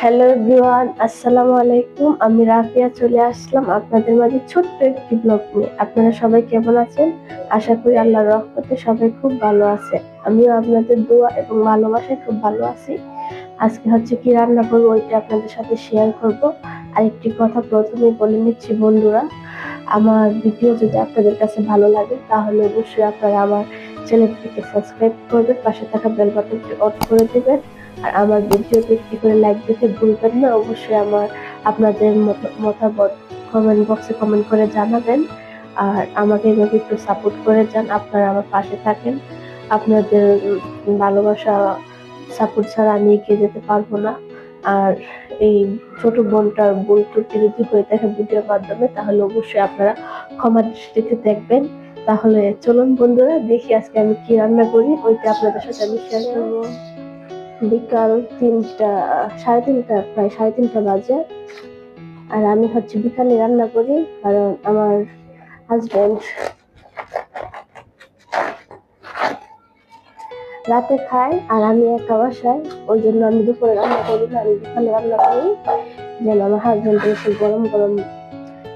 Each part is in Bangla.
হ্যালো এভরিওয়ান আসসালামু আলাইকুম। আমি রাফিয়া চলে আসলাম আপনাদের মাঝে ছোট্ট একটি ব্লগ নিয়ে। আপনারা সবাই কেমন আছেন? আশা করি আল্লাহর রহমতে সবাই খুব ভালো আছে আমিও আপনাদের দোয়া এবং ভালোবাসায় খুব ভালো আছি। আজকে হচ্ছে কি রান্না করব, ওইটা আপনাদের সাথে শেয়ার করব। আর একটি কথা প্রথমেই বলে নিচ্ছি বন্ধুরা, আমার ভিডিও যদি আপনাদের কাছে ভালো লাগে, তাহলে অবশ্যই আপনারা আমার চ্যানেলটিকে সাবস্ক্রাইব করবেন, পাশে থাকা বেল বাটনটি অন করে দেবেন। আর আমার ভিডিওতে একটি করে লাইক দিতে ভুলবেন না, অবশ্যই আমার আপনাদের মত- মতামত কমেন্ট বক্সে কমেন্ট করে জানাবেন। আর আমাকে এভাবে একটু সাপোর্ট করে যান, আপনারা আমার পাশে থাকেন। আপনাদের ভালোবাসা সাপোর্ট ছাড়া আমি এগিয়ে যেতে পারব না। আর এই ছোট বোনটার ভুল ত্রুটি যদি হয়ে থাকে ভিডিওর মাধ্যমে, তাহলে অবশ্যই আপনারা ক্ষমা দৃষ্টিতে দেখবেন। তাহলে চলুন বন্ধুরা, দেখি আজকে আমি কি রান্না করি, ওইটা আপনাদের সাথে আমি শেয়ার করব। বিকাল তিনটা, সাড়ে তিনটা, প্রায় সাড়ে তিনটা বাজে। আর আমি হচ্ছে বিকালে রান্না করি, কারণ আমার হাজবেন্ড রাতে খাই আর আমি একা বাসায়। ওই জন্য আমি দুপুরে রান্না করি না, আমি বিকালে রান্না করি, যেন আমার হাজবেন্ড এসে গরম গরম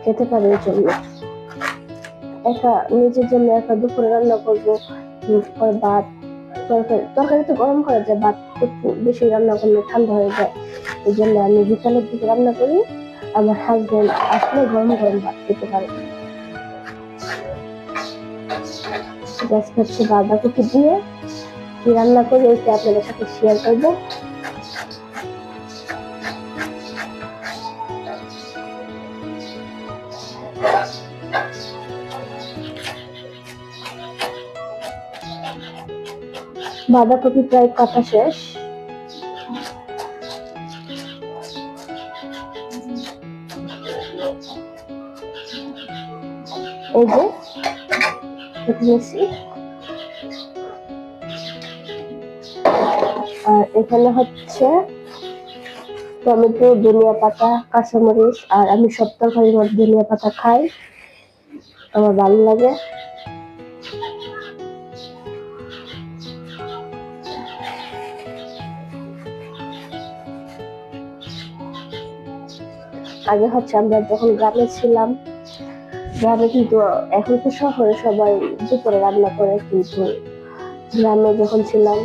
খেতে পারে ওই জন্য। একা, নিজের জন্য একা দুপুরে রান্না করব ভাত তরকারি তরকারি তো গরম করা যায়, ভাত একটু বেশি রান্না করলে ঠান্ডা হয়ে যায়। এই জন্য আমি বিকালের দিকে রান্না করি, আমার হাজব্যান্ড আসলে গরম গরম ভাত খেতে পারে। গ্যাস হচ্ছে বাঁধাকপি দিয়ে কি রান্না করি, ওইটা আপনাদের সাথে শেয়ার করব। বাঁধাকপি প্রায় কাটা শেষ। এই যে কেটে আর এখানে হচ্ছে টমেটো, ধনিয়া পাতা, কাঁচামরিচ, আর আমি সব তরকারির মধ্যে ধনিয়া পাতা খাই। আমার ভালো লাগে। আগে হচ্ছে আমরা যখন গ্রামে ছিলাম, গ্রামে কিন্তু এখন তো শহরে সবাই দুপুরে রান্না করে, কিন্তু গ্রামে যখন ছিলাম,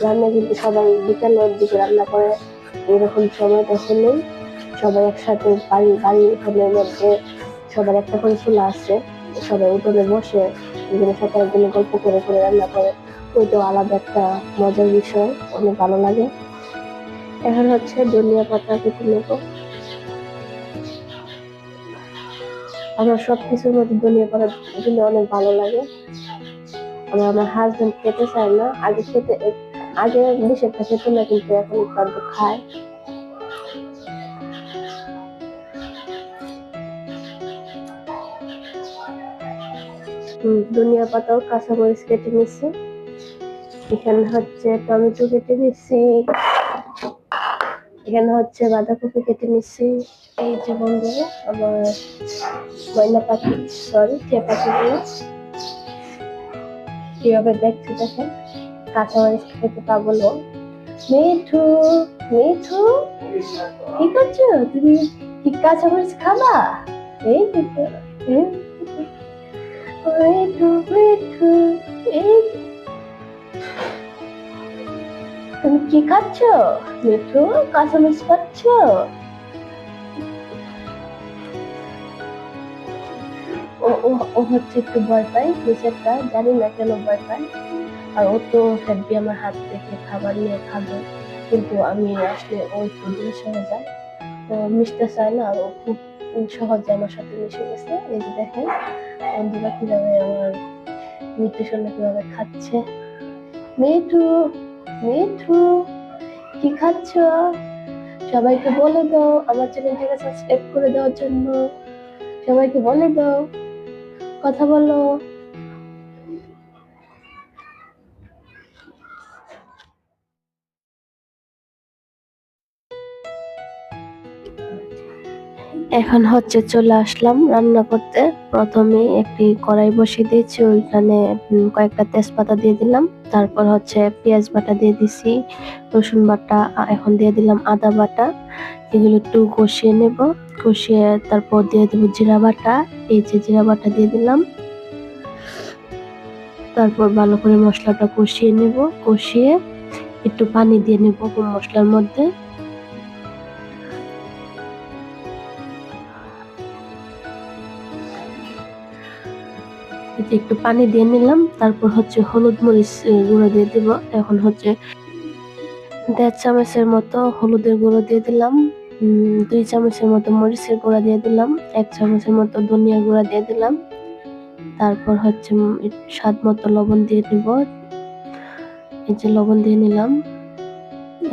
গ্রামে কিন্তু সবাই বিকালের দিকে রান্না করে। এরকম সময় তখনই সবাই একসাথে বাড়ি বাড়ি উঠোনের মধ্যে সবার একটা করে চুলা আছে। সবাই উঠোনে বসে একজনের সাথে একজনের গল্প করে করে রান্না করে। ওইটাও আলাদা একটা মজার বিষয়, অনেক ভালো লাগে। এখন হচ্ছে ধনিয়া পাতা কেটে আমার সব কিছুর মধ্যে ধনিয়া পাতা দিলে অনেক ভালো লাগে। আমার আমার হাজবেন্ড খেতে চায় না। আগে খেতে, আগে বেশি একটা খেত না কিন্তু, এখন একটু খায়। ধনিয়া পাতাও কাঁচামরিচ কেটে নিচ্ছি এখানে হচ্ছে টমেটো কেটে নিচ্ছি এখানে হচ্ছে বাঁধাকপি কেটে নিচ্ছি। এই যে বন্ধুরা, আমার ময়না পাখি সরি টিয়া পাখিগুলো কীভাবে দেখছে দেখেন? কাঁচামরিচ খেতে পাবো না। মিঠু মিঠু, কি করছ? তুমি কি কাঁচামরিচ খাবা? এই দিকে। মিঠু মিঠু, এই কি খাচ্ছ? মিঠু, কাঁচামরিচ খাচ্ছ? ও ও ও হচ্ছে একটু ভয় পায় নিচেরটা জানি না কেন ভয় পায়। আর ও তো ফেলবি আমার হাত থেকে খাবার নিয়ে খাবে। কিন্তু আমি আসলে ও একটু দূরে সরে যায় তো মিশতে চায় না আর ও খুব সহজে আমার সাথে মিশে গেছে। এই যে দেখেন, বন্ধুরা কীভাবে আমার মিঠুর সঙ্গে কীভাবে খাচ্ছে। মিঠু মিঠু। কি খাচ্ছ? সবাইকে বলে দাও, আমার চ্যানেলটাকে সাবস্ক্রাইব করে দেওয়ার জন্য। সবাইকে বলে দাও। কথা বলো। এখন হচ্ছে চলে আসলাম রান্না করতে। প্রথমে একটি কড়াই বসিয়ে দিয়েছি, ওইখানে কয়েকটা তেজপাতা দিয়ে দিলাম। তারপর হচ্ছে পেঁয়াজ বাটা দিয়ে দিছি, রসুন বাটা এখন দিয়ে দিলাম আদা বাটা। এগুলো একটু কষিয়ে নেব, কষিয়ে তারপর দিয়ে দেবো জিরা বাটা। এই যে জিরা বাটা দিয়ে দিলাম। তারপর ভালো করে মশলাটা কষিয়ে নেব, কষিয়ে একটু পানি দিয়ে নেব মশলার মধ্যে। একটু পানি দিয়ে নিলাম, তারপর হচ্ছে হলুদ মরিচ গুঁড়ো দিয়ে দিব। এখন হচ্ছে দেড় চামচের মতো হলুদের গুঁড়ো দিয়ে দিলাম দুই চামচের মতো মরিচের গুঁড়া দিয়ে দিলাম, এক চামচের মতো ধনিয়ার গুঁড়া দিয়ে দিলাম। তারপর হচ্ছে স্বাদ মতো লবণ দিয়ে দিব। এই যে লবণ দিয়ে নিলাম।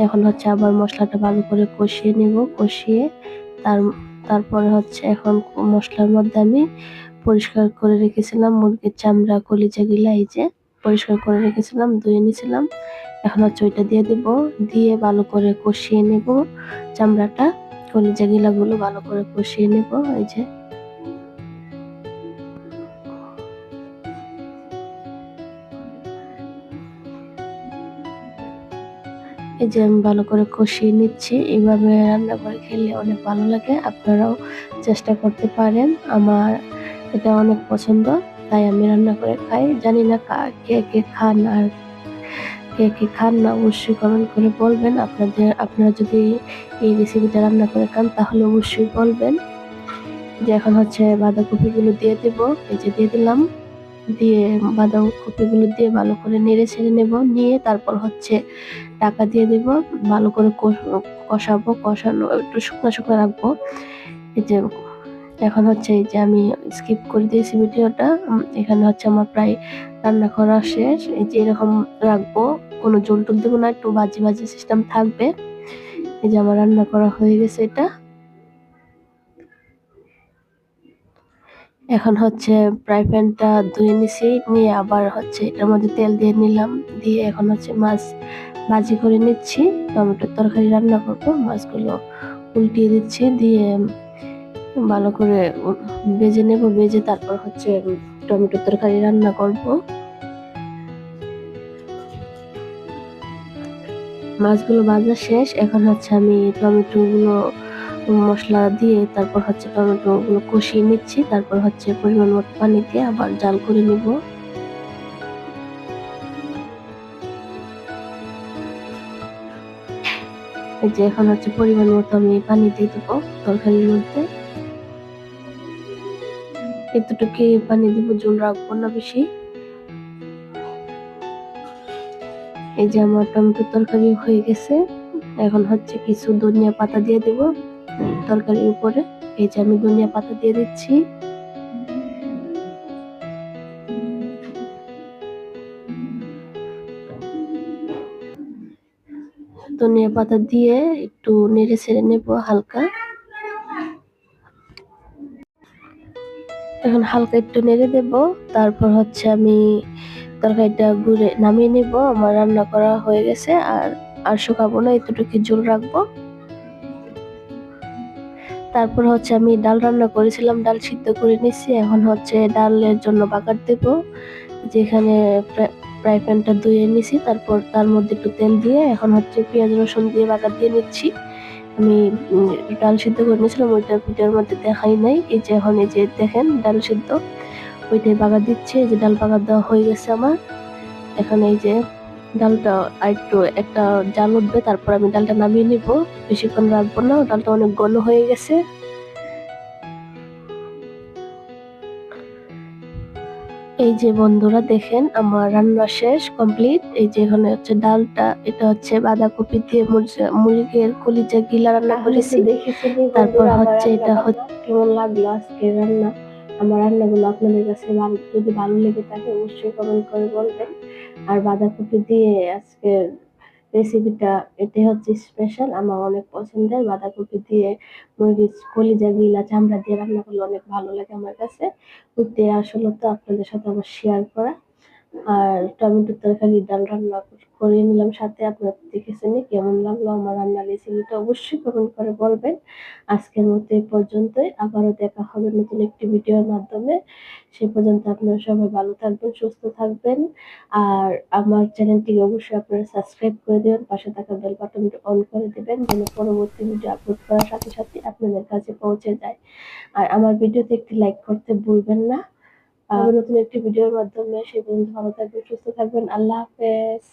এখন হচ্ছে আবার মশলাটা ভালো করে কষিয়ে নিব, কষিয়ে তার, তারপরে হচ্ছে এখন মশলার মধ্যে আমি পরিষ্কার করে রেখেছিলাম, মুরগির চামড়া, কলিজা গিলা এই যে পরিষ্কার করে রেখেছিলাম, ধুয়ে নিয়েছিলাম এখন হচ্ছে ওইটা দিয়ে দিব, দিয়ে ভালো করে কষিয়ে নেব চামড়াটা, কলিজা গিলাগুলো ভালো করে কষিয়ে নেব, এই যে। এই যে আমি ভালো করে কষিয়ে নিচ্ছি এইভাবে রান্না করে খেলে অনেক ভালো লাগে, আপনারাও চেষ্টা করতে পারেন। আমার এটা অনেক পছন্দ, তাই আমি রান্না করে খাই। জানি না কা- কে খান আর কে কে খান না, অবশ্যই কমেন্ট করে বলবেন। আপনাদের, আপনারা যদি এই রেসিপিটা রান্না করে খান, তাহলে অবশ্যই বলবেন। যে এখন হচ্ছে বাঁধাকপিগুলো দিয়ে দেব, এই যে দিয়ে দিলাম। দিয়ে বাঁধাকপিগুলো দিয়ে ভালো করে নেড়ে ছেড়ে নেব। নিয়ে তারপর হচ্ছে টাকা দিয়ে দিব। ভালো করে কষ- কষাবো, কষানো, একটু শুকনো শুকনো রাখব। এই যে এখন হচ্ছে এই যে আমি স্কিপ করে দিয়েছি ভিডিওটা এখানে হচ্ছে আমার প্রায় রান্না করা শেষ। এই যে এরকম রাখব, কোনো জল টুল দেবো না, একটু বাজি বাজি সিস্টেম থাকবে। এই যে আমার রান্না করা হয়ে গেছে এটা। এখন হচ্ছে ফ্রাই প্যানটা ধুয়ে নিছি, নিয়ে আবার হচ্ছে এটার মধ্যে তেল দিয়ে নিলাম। দিয়ে এখন হচ্ছে মাছ ভাজি করে নিচ্ছি। টমেটোর তরকারি রান্না করব, মাছগুলো উল্টিয়ে দিচ্ছি। দিয়ে ভালো করে ভেজে নেব, ভেজে তারপর হচ্ছে টমেটোর তরকারি রান্না করব। মাছগুলো ভাজা শেষ, এখন হচ্ছে আমি টমেটো গুলো মশলা দিয়ে তারপর হচ্ছে টমেটো গুলো কষিয়ে নিচ্ছি, তারপর হচ্ছে পরিমাণ মতো পানি দিয়ে আবার জাল করে নিব। এই যে এখন হচ্ছে পরিমাণ মতো আমি পানি দিয়ে দেবো তরকারির মধ্যে। এতটুকু পানি দিব, জল রাখব না বেশি। এই যে আমার টমেটো তরকারি হয়ে গেছে। এখন হচ্ছে কিছু ধনিয়া পাতা দিয়ে দেব তরকারির উপরে। এই যে আমি ধনিয়া পাতা দিয়ে দিচ্ছি। ধনিয়া পাতা দিয়ে একটু নেড়ে ছেড়ে নেব হালকা। এখন হালকা একটু নেড়ে দেব। তারপর হচ্ছে আমি তরকারিটা ঘুরে নামিয়ে নেব। আমার রান্না করা হয়ে গেছে আর আর শুকাবো না, এতটুকু ঝোল রাখব। তারপর হচ্ছে আমি ডাল রান্না করেছিলাম, ডাল সিদ্ধ করে নিচ্ছি এখন হচ্ছে ডালের জন্য বাগার দেব, যেখানে ফ্রাই প্যানটা ধুয়ে নিছি তারপর তার মধ্যে একটু তেল দিয়ে এখন হচ্ছে পেঁয়াজ রসুন দিয়ে বাগার দিয়ে নিচ্ছি। আমি ডাল সিদ্ধ করে নিয়েছিলাম, ওইটা ভিডিওর মধ্যে দেখাই নাই। এই যে এখন এই যে দেখেন ডাল সিদ্ধ, ওইটাই বাগা দিচ্ছে, এই যে ডাল বাগা দেওয়া হয়ে গেছে আমার। এখন এই যে ডালটা একটু একটা জাল উঠবে, তারপর আমি ডালটা নামিয়ে নিব। বেশিক্ষণ রাখব না, ডালটা অনেক ঘন হয়ে গেছে। এই যে বন্ধুরা দেখেন আমার রান্না শেষ কমপ্লিট এই যে এখানে হচ্ছে ডালটা এটা হচ্ছে বাঁধাকপি দিয়ে মুরগি- মুরগির কলিজা গিলা রান্না করেছি। তারপর হচ্ছে এটা হচ্ছে কেমন লাগল আজকে রান্না? আমার রান্নাগুলো আপনাদের কাছে ভালো যদি ভালো লেগে থাকে অবশ্যই কমেন্ট করে বলবেন। আর বাঁধাকপি দিয়ে আজকে রেসিপিটা এতে হচ্ছে স্পেশাল আমার অনেক পছন্দের। বাঁধাকপি দিয়ে মুরগির কলিজা, গিলা, চামড়া দিয়ে রান্না করলে অনেক ভালো লাগে আমার কাছে। ওইতে আসলে তো আপনাদের সাথে আমার শেয়ার করা। আর টমেটোর তরকারি, ডাল রান্না করে নিলাম সাথে। আপনারা দেখেছেন কেমন লাগল আমার রান্নার রেসিপিটা অবশ্যই কমেন্ট করে বলবেন। আজকের মতো এই পর্যন্তই। আবারও দেখা হবে নতুন একটি ভিডিওর মাধ্যমে। সে পর্যন্ত আপনারা সবাই ভালো থাকবেন, সুস্থ থাকবেন। আর আমার চ্যানেলটিকে অবশ্যই আপনারা সাবস্ক্রাইব করে দেবেন, পাশে থাকা বেল বাটনটি অন করে দেবেন, যেন পরবর্তী ভিডিও আপলোড করার সাথে সাথে আপনাদের কাছে পৌঁছে যায়। আর আমার ভিডিওতে একটি লাইক করতে ভুলবেন না। নতুন একটি ভিডিওর মাধ্যমে সেই পর্যন্ত ভালো থাকবেন সুস্থ থাকবেন। আল্লাহ হাফেজ।